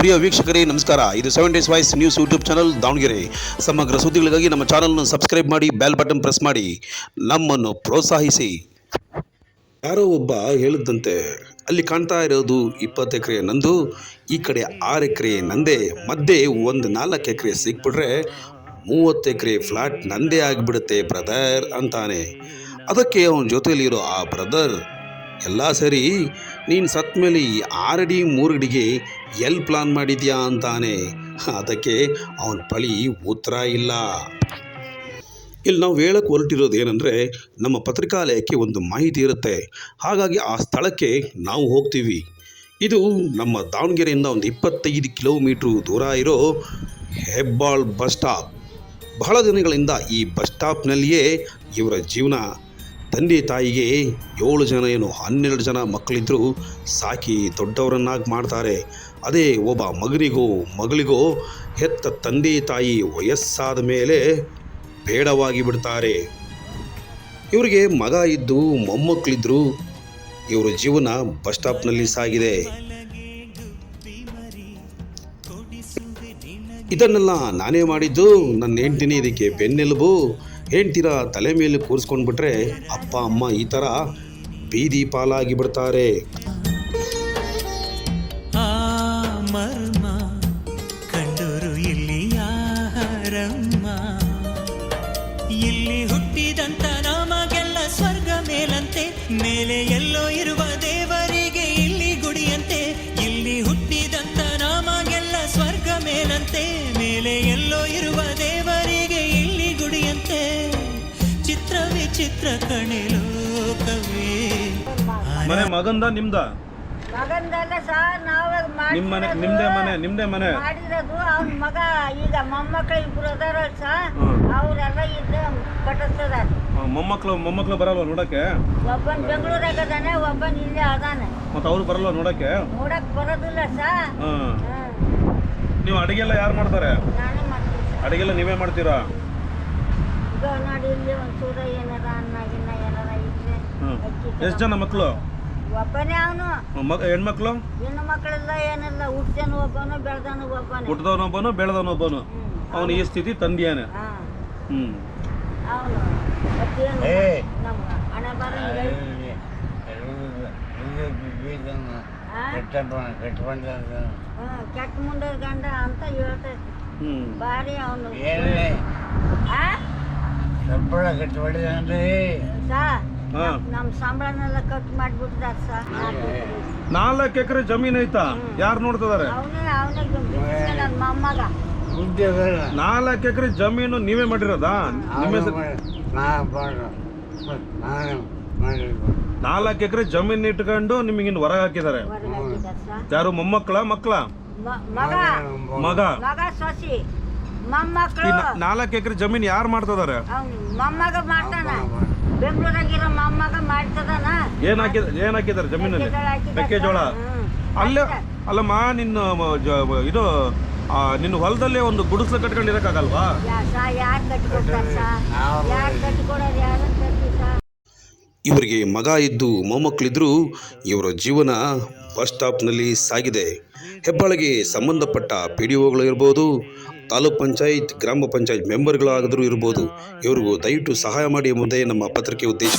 ಪ್ರಿಯ ವೀಕ್ಷಕರೇ, ನಮಸ್ಕಾರ. ಇದು seven days voice news YouTube channel Davanagere. ಸಮಗ್ರ ಸುದ್ದಿಗಳಿಗಾಗಿ ನಮ್ಮ ಚಾನಲ್ನ ಸಬ್ಸ್ಕ್ರೈಬ್ ಮಾಡಿ ಬೆಲ್ ಬಟನ್ ಪ್ರೆಸ್ ಮಾಡಿ. ನಮ್ಮನ್ನು ಪ್ರೋತ್ಸಾಹಿಸಿ. ಯಾರೋ ಒಬ್ಬ ಹೇಳಿದಂತೆ ಅಲ್ಲಿ ಕಾಣ್ತಾ ಇರೋದು ಇಪ್ಪತ್ತು ಎಕರೆ ನಂದು, ಈ ಕಡೆ ಆರು ಎಕರೆ ನಂದೇ, ಮಧ್ಯೆ ಒಂದು ನಾಲ್ಕು ಎಕರೆ ಸಿಕ್ಬಿಟ್ರೆ ಮೂವತ್ತು ಎಕರೆ ಫ್ಲಾಟ್ ನಂದೇ ಆಗಿಬಿಡುತ್ತೆ ಬ್ರದರ್ ಅಂತಾನೆ. ಅದಕ್ಕೆ ಅವನ ಜೊತೆಯಲ್ಲಿರೋ ಆ ಬ್ರದರ್ ಎಲ್ಲ ಸರಿ, ನೀನು ಸತ್ತ ಮೇಲೆ ಈ ಆರಡಿ ಮೂರಡಿಗೆ ಎಲ್ಲಿ ಪ್ಲಾನ್ ಮಾಡಿದ್ಯಾ ಅಂತಾನೆ. ಅದಕ್ಕೆ ಅವನ ಬಳಿ ಉತ್ತರ ಇಲ್ಲ. ಇಲ್ಲಿ ನಾವು ಹೇಳಕ್ಕೆ ಹೊರಟಿರೋದು ಏನಂದರೆ, ನಮ್ಮ ಪತ್ರಿಕಾಲಯಕ್ಕೆ ಒಂದು ಮಾಹಿತಿ ಇರುತ್ತೆ. ಹಾಗಾಗಿ ಆ ಸ್ಥಳಕ್ಕೆ ನಾವು ಹೋಗ್ತೀವಿ. ಇದು ನಮ್ಮ ದಾವಣಗೆರೆಯಿಂದ ಒಂದು ಇಪ್ಪತ್ತೈದು ಕಿಲೋಮೀಟ್ರು ದೂರ ಇರೋ ಹೆಬ್ಬಾಳ್ ಬಸ್ ಸ್ಟಾಪ್. ಬಹಳ ದಿನಗಳಿಂದ ಈ ಬಸ್ ಸ್ಟಾಪ್ನಲ್ಲಿಯೇ ಇವರ ಜೀವನ ತಂದೆ ತಾಯಿಗೆ ಏಳು ಜನ ಏನು ಹನ್ನೆರಡು ಜನ ಮಕ್ಕಳಿದ್ದರೂ ಸಾಕಿ ದೊಡ್ಡವರನ್ನಾಗಿ ಮಾಡ್ತಾರೆ. ಅದೇ ಒಬ್ಬ ಮಗನಿಗೋ ಮಗಳಿಗೋ ಹೆತ್ತ ತಂದೆ ತಾಯಿ ವಯಸ್ಸಾದ ಮೇಲೆ ಬೇಡವಾಗಿ ಬಿಡ್ತಾರೆ. ಇವರಿಗೆ ಮಗ ಇದ್ದು ಮೊಮ್ಮಕ್ಕಳಿದ್ದರು ಇವರ ಜೀವನ ಬಸ್ ಸ್ಟಾಪ್ನಲ್ಲಿ ಸಾಗಿದೆ. ಇದನ್ನೆಲ್ಲ ನಾನೇ ಮಾಡಿದ್ದು. ನನ್ನ ಹೆಂಡ್ತಿನಿ ಇದಕ್ಕೆ ಬೆನ್ನೆಲುಬು. ಹೆಂಡ್ತಿರ ತಲೆ ಮೇಲೆ ಕೂರಿಸ್ಕೊಂಡ್ಬಿಟ್ರೆ ಅಪ್ಪ ಅಮ್ಮ ಈ ಥರ ಬೀದಿ ಪಾಲಾಗಿ ಬಿಡ್ತಾರೆ. ಇಲ್ಲಿ ಹುಟ್ಟಿದಂತ ವಿಚಿತ್ರ ಕಣೆ ಲೋಕವೇ. ಮನೆ ಮಗಂದ ನಿಮ್ದ? ಮಗಂದಲ್ಲ ಸರ್ ನಾವೇ ನಿಮ್ ಮನೆ ನಿಮ್ದೇ ಮನೆ ನಿಮ್ದೇ ಮನೆ. ಮಾಡಿರೋದು ಅವ್ನ ಮಗ ಈಗ ಮೊಮ್ಮಕ್ಕಳು ಇಬ್ರು ಅದಾರ ಸರ್ ಹ್ಮ್. ಅವರೆಲ್ಲ ಇದ್ದು ಕಟ್ಟಿಸ್ತದ ಮೊಮ್ಮಕ್ಳು ಮೊಮ್ಮಕ್ಳು ಬರಲ್ವ ನೋಡಕ್ಕೆ? ಒಬ್ಬನ್ ಬೆಂಗಳೂರಾಗ ಅದಾನೆ ಒಬ್ಬನ್ ಇಲ್ಲೇ ಅದಾನೆ. ಮತ್ತೆ ಅವ್ರು ಬರಲ್ವಾ ನೋಡಕ್ಕೆ? ನೋಡಕ್ ಬರೋದಿಲ್ಲ ಸರ್. ಹಾ. ನೀವು ಅಡಿಗೆ ಎಲ್ಲ ಯಾರು ಮಾಡ್ತಾರೆ? ನಾನೇ ಮಾಡ್ತೀನಿ ಸರ್. ಅಡಿಗೆ ಎಲ್ಲ ನೀವೇ ಮಾಡ್ತೀರಾ? ಈಗ ನೋಡಿ ಇಲ್ಲಿ ಒಂದ್ ಚೂರ ಏನಾರ ಅನ್ನ ಗಿನ್ನ ಏನಾರ ಇದ್ರೆ ಹ್ಮ್ ಅಕ್ಕಿ ಎಷ್ಟು ಜನ ಮಕ್ಕಳು ಒಬ್ಬನೇ ಅವನು. ಮಗ ಹೆಣ್ಮಕ್ಳು? ಹೆಣ್ಣು ಮಕ್ಕಳೆಲ್ಲ ಏನಿಲ್ಲ ಹುಟ್ಟನು ಒಬ್ಬನು ಬೆಳ್ದನು ಒಬ್ಬನೇ. ಹುಟ್ಟಿದವನೊಬ್ಬನು ಬೆಳೆದವನೊಬ್ಬನು ಅವನು ಈ ಸ್ಥಿತಿ ತಂದಿಯಾನೆ. ಹಾ. ಹ್ಮ್. ಅವನು. ಹಣೆ ಬರ ಕೆಟ್ಟ ಮುಂಡ ಗಂಡ ಅಂತ ಹೇಳ್ತೈತಿ ಹ್ಮ್. ಬಾರಿ ಅವನು. ಸಂಬಳ ಕಟ್ಟಿ ಸಾ. ಸಂಬಳನೆಲ್ಲ ಕಟ್ ನಾಲ್ಕು ಎಕರೆ ಜಮೀನ್ ಐತಾ? ಯಾರು ನೋಡ್ತಿದಾರೆ? ನನ್ನ ಮೊಮ್ಮಗ. ನಾಲ್ಕು ಎಕರೆ ಜಮೀನು ನೀವೇ ಮಾಡಿರೋದಾ? ನಿಮ್ಮ ಹೆಸರು ನಾಲ್ಕು ಎಕರೆ ಜಮೀನ್ ಇಟ್ಕೊಂಡು ನಿಮಗಿನ್ ಹೊರಗೆ ಹಾಕಿದ್ದಾರೆ. ಯಾರು ಮೊಮ್ಮಕ್ಕಳ ಮಕ್ಕಳ? ಮಗ. ಸೊಸಿ. ನಾಲ್ಕು ಎಕರೆ ಜಮೀನ್ ಯಾರು ಮಾಡ್ತಿದಾರೆ ಅವ್ನು ಮೊಮ್ಮಗ ಮಾಡ್ತಾನ ಬೆಂಗಳೂರಾಗಿರೋ ಮೊಮ್ಮಗ ಮಾಡ್ತದಾನ ಏನ್ ಹಾಕಿದ ಏನ್ ಹಾಕಿದ್ದಾರೆ ಜಮೀನಲ್ಲಿ? ಮೆಕ್ಕೆಜೋಳ ಅಲ್ಲ ಅಲ್ಲಮ್ಮ ನಿನ್ನ ಜ- ಇದು ಆ, ನಿನ್ನ ಹೊಲದಲ್ಲೇ ಒಂದು ಗುಡಿಸಲು ಕಟ್ಕೊಂಡು ಇರಕ್ಕಾಗಲ್ವಾ ಯಾ ಸಾ ಯಾರು ಕಟ್ಟಿಕೊಡ್ತಾರ ಸಾ? ಯಾರು ಕಟ್ಟಿಕೊಡೋರು ಯಾರು ಕಟ್ಟಿ ಸಾ? ಇವರಿಗೆ ಮಗ ಇದ್ದು ಮೊಮ್ಮಕ್ಕಳಿದ್ರೂ ಇವರ ಜೀವನ ಬಸ್ ಸ್ಟಾಪ್ನಲ್ಲಿ ಸಾಗಿದೆ. ಹೆಬ್ಬಾಳಿಗೆ ಸಂಬಂಧಪಟ್ಟ ಪಿ ಡಿ ಒಗಳು ಇರ್ಬೋದು ತಾಲೂಕ್ ಪಂಚಾಯತ್ ಗ್ರಾಮ ಪಂಚಾಯತ್ ಮೆಂಬರ್ಗಳಾದರೂ ಇರ್ಬೋದು. ಇವರಿಗೂ ದಯವಿಟ್ಟು ಸಹಾಯ ಮಾಡಿ ಎಂಬುದೇ ನಮ್ಮ ಪತ್ರಿಕೆ ಉದ್ದೇಶ.